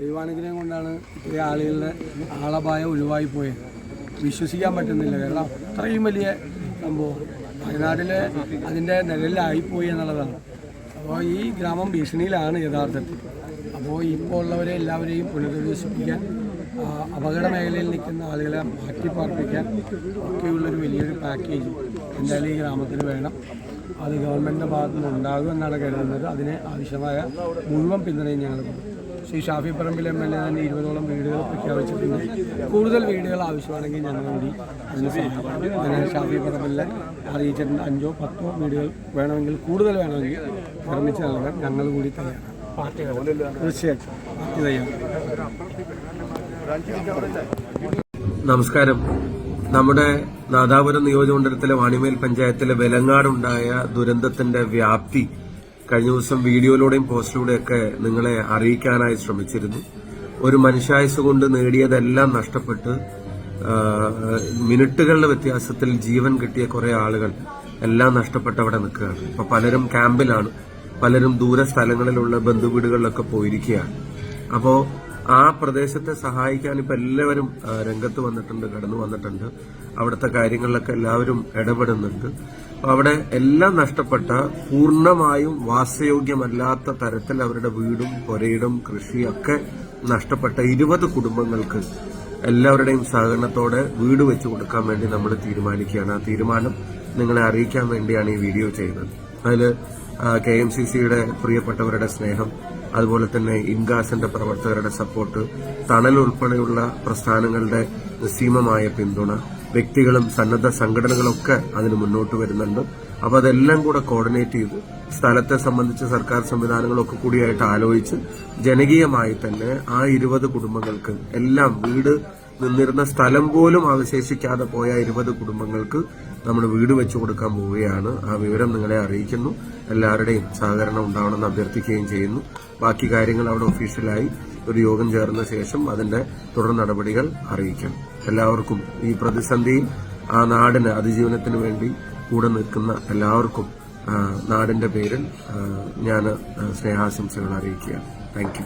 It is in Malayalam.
ദൈവാനുഗ്രഹം കൊണ്ടാണ് ഇത്രയും ആളുകളുടെ ആളപായം ഒഴിവായി പോയത് വിശ്വസിക്കാൻ പറ്റുന്നില്ല. കാരണം അത്രയും വലിയ സംഭവം. വയനാട്ടിലെ അതിന്റെ നിഴലിലായിപ്പോയി എന്നുള്ളതാണ്. അപ്പോൾ ഈ ഗ്രാമം ഭീഷണിയിലാണ് യഥാർത്ഥത്തിൽ. അപ്പോൾ ഇപ്പോൾ ഉള്ളവരെ എല്ലാവരെയും പുനരധിവസിപ്പിക്കാൻ അപകട മേഖലയിൽ നിൽക്കുന്ന ആളുകളെ മാറ്റി പാർപ്പിക്കാൻ ഒക്കെയുള്ളൊരു വലിയൊരു പാക്കേജ് എന്തായാലും ഈ ഗ്രാമത്തിന് വേണം. അത് ഗവൺമെന്റിന്റെ ഭാഗത്തുനിന്ന് ഉണ്ടാകുമെന്നാണ് കരുതുന്നത്. അതിന് ആവശ്യമായ മുഴുവൻ പിന്തുണയും ഞങ്ങൾ കൊടുക്കും. Shri Shafi Parambil M L A തന്നെ ഇരുപതോളം വീടുകൾ പ്രഖ്യാപിച്ചിട്ടുണ്ട്. കൂടുതൽ വീടുകൾ ആവശ്യമാണെങ്കിൽ ഞങ്ങൾ കൂടി അതിന് ഷാഫി പറമ്പിലെ അറിയിച്ചിട്ടുണ്ട്. അഞ്ചോ പത്തോ വീടുകൾ വേണമെങ്കിൽ കൂടുതൽ വേണമെങ്കിൽ നിർമ്മിച്ച് നൽകാൻ ഞങ്ങൾ കൂടി തയ്യാറാണ്. പാർട്ടി നമസ്കാരം. നമ്മുടെ നാദാപുരം നിയോജകമണ്ഡലത്തിലെ വാണിമേൽ പഞ്ചായത്തിലെ വെലങ്ങാടുണ്ടായ ദുരന്തത്തിന്റെ വ്യാപ്തി കഴിഞ്ഞ ദിവസം വീഡിയോയിലൂടെയും പോസ്റ്റിലൂടെയൊക്കെ നിങ്ങളെ അറിയിക്കാനായി ശ്രമിച്ചിരുന്നു. ഒരു മനുഷ്യായുസ് കൊണ്ട് നേടിയതെല്ലാം നഷ്ടപ്പെട്ട് മിനിറ്റുകളുടെ വ്യത്യാസത്തിൽ ജീവൻ കിട്ടിയ കുറെ ആളുകൾ എല്ലാം നഷ്ടപ്പെട്ട് അവിടെ നിൽക്കുകയാണ്. ഇപ്പൊ പലരും ക്യാമ്പിലാണ് പലരും ദൂര സ്ഥലങ്ങളിലുള്ള ബന്ധുവീടുകളിലൊക്കെ പോയിരിക്കുകയാണ്. അപ്പോ ആ പ്രദേശത്തെ സഹായിക്കാൻ ഇപ്പൊ എല്ലാവരും രംഗത്ത് വന്നിട്ടുണ്ട് കടന്നു വന്നിട്ടുണ്ട്. അവിടുത്തെ കാര്യങ്ങളിലൊക്കെ എല്ലാവരും ഇടപെടുന്നുണ്ട്. അവിടെ എല്ലാം നഷ്ടപ്പെട്ട പൂർണമായും വാസയോഗ്യമല്ലാത്ത തരത്തിൽ അവരുടെ വീടും പുരയിടും കൃഷിയൊക്കെ നഷ്ടപ്പെട്ട ഇരുപത് കുടുംബങ്ങൾക്ക് എല്ലാവരുടെയും സഹകരണത്തോടെ വീട് വെച്ച് കൊടുക്കാൻ വേണ്ടി നമ്മൾ തീരുമാനിക്കുകയാണ്. ആ തീരുമാനം നിങ്ങളെ അറിയിക്കാൻ വേണ്ടിയാണ് ഈ വീഡിയോ ചെയ്യുന്നത്. അതിൽ കെ എം സി സിയുടെ പ്രിയപ്പെട്ടവരുടെ സ്നേഹം അതുപോലെ തന്നെ ഇൻഗാസിന്റെ പ്രവർത്തകരുടെ സപ്പോർട്ട് തണൽ ഉൾപ്പെടെയുള്ള പ്രസ്ഥാനങ്ങളുടെ നിസ്സീമമായ പിന്തുണ വ്യക്തികളും സന്നദ്ധ സംഘടനകളൊക്കെ അതിന് മുന്നോട്ട് വരുന്നുണ്ട്. അപ്പോൾ അതെല്ലാം കൂടെ കോർഡിനേറ്റ് ചെയ്ത് സ്ഥലത്തെ സംബന്ധിച്ച് സർക്കാർ സംവിധാനങ്ങളൊക്കെ കൂടിയായിട്ട് ആലോചിച്ച് ജനകീയമായി തന്നെ ആ ഇരുപത് കുടുംബങ്ങൾക്ക് എല്ലാം വീട് നിന്നിരുന്ന സ്ഥലം പോലും അവശേഷിക്കാതെ പോയ ഇരുപത് കുടുംബങ്ങൾക്ക് നമ്മൾ വീട് വെച്ചു കൊടുക്കാൻ പോവുകയാണ്. ആ വിവരം നിങ്ങളെ അറിയിക്കുന്നു. എല്ലാവരുടെയും സഹകരണം ഉണ്ടാവണമെന്ന് അഭ്യർത്ഥിക്കുകയും ചെയ്യുന്നു. ബാക്കി കാര്യങ്ങൾ അവിടെ ഒഫീഷ്യലായി ഒരു യോഗം ചേർന്ന ശേഷം അതിന്റെ തുടർ നടപടികൾ അറിയിക്കും. എല്ലാവർക്കും ഈ പ്രതിസന്ധിയിൽ ആ നാടിന് അതിജീവനത്തിന് വേണ്ടി കൂടെ നിൽക്കുന്ന എല്ലാവർക്കും നാടിന്റെ പേരിൽ ഞാൻ സ്നേഹാശംസകൾ അറിയിക്കുകയാണ്. താങ്ക്